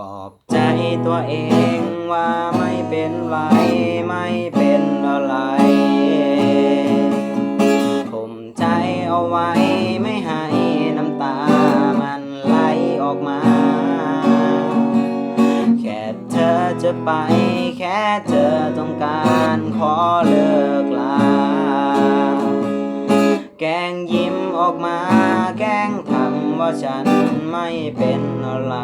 ปลอบใจตัวเองว่าไม่เป็นไรไม่เป็นอะไรข่มใจเอาไว้ไม่ให้น้ำตามันไหลออกมา แค่เธอจะไป แค่เธอต้องการขอเลิกลา แกงยิ้มออกมา แกงทำว่าฉันไม่เป็นอะไร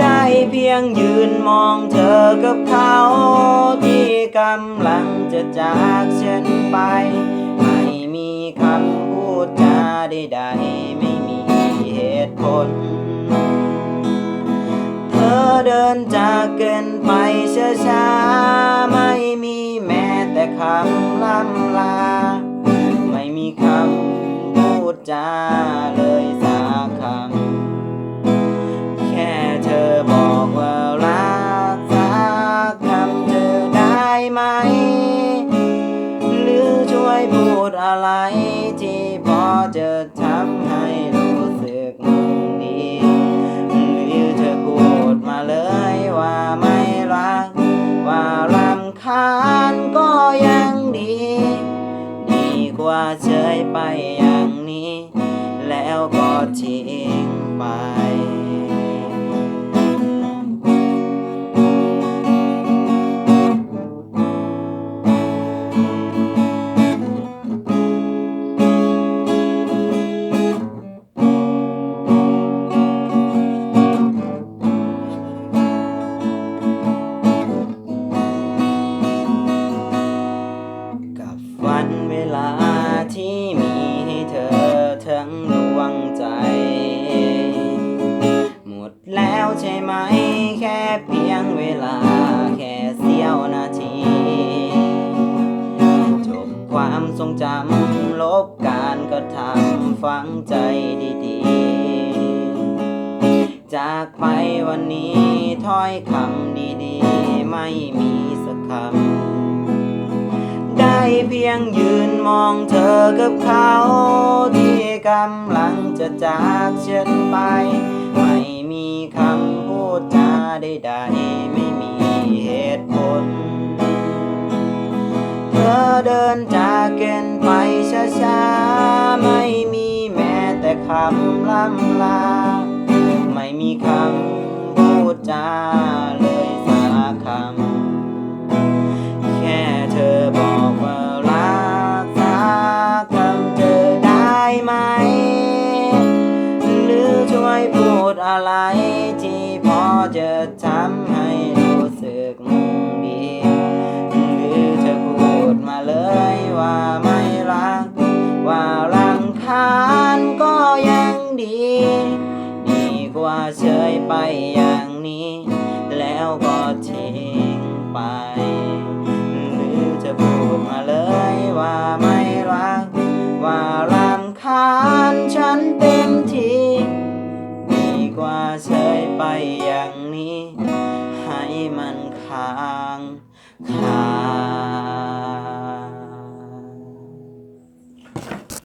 ได้เพียงยืนมองเธอกับเขาที่กำลังจะจากฉันไป ไม่มีคำพูดจาใดๆไม่มีเหตุผล เธอเดินจากเกินไปช้าๆไม่มีแม้แต่คำล่ำลา พูดอะไรที่พอจะทำให้รู้สึกดีหรือเธอพูดมาเลยว่าไม่รัก ว่ารำคาญก็ยังดี ดีกว่าเฉยไปอย่างนี้ แล้วก็ทิ้ง งดวงใจ หมดแล้วใช่ไหม แค่เพียงเวลา แค่เสี้ยวนาที จบความทรงจำลบการกระทำฝังใจดีๆ จากไปวันนี้ถ้อยคำดีๆ ไม่มีสักคำ เพียงยืนมองเธอกับเขาที่กำลังจะจากฉันไป ไม่มีคำพูดจาใดๆไม่มีเหตุผล เธอเดินจากกันไปช้าๆ ไม่มีแม้แต่คำล่ำลา ไม่มีคำพูดจา รือช่วยพูดอะไรที่พอจะทำให้รู้สึกดีหรือเธอพูดมาเลยว่าไม่รัก ว่ารำคาญก็ยังดี ดีกว่าเฉยไปอย่างนี้ แล้วก็ทิ้งไป หรือจะพูดมาเลยว่าไม่รัก ว่ารำคาญฉันเต็มที่ ไปอย่างนี้ ให้มันค้างคา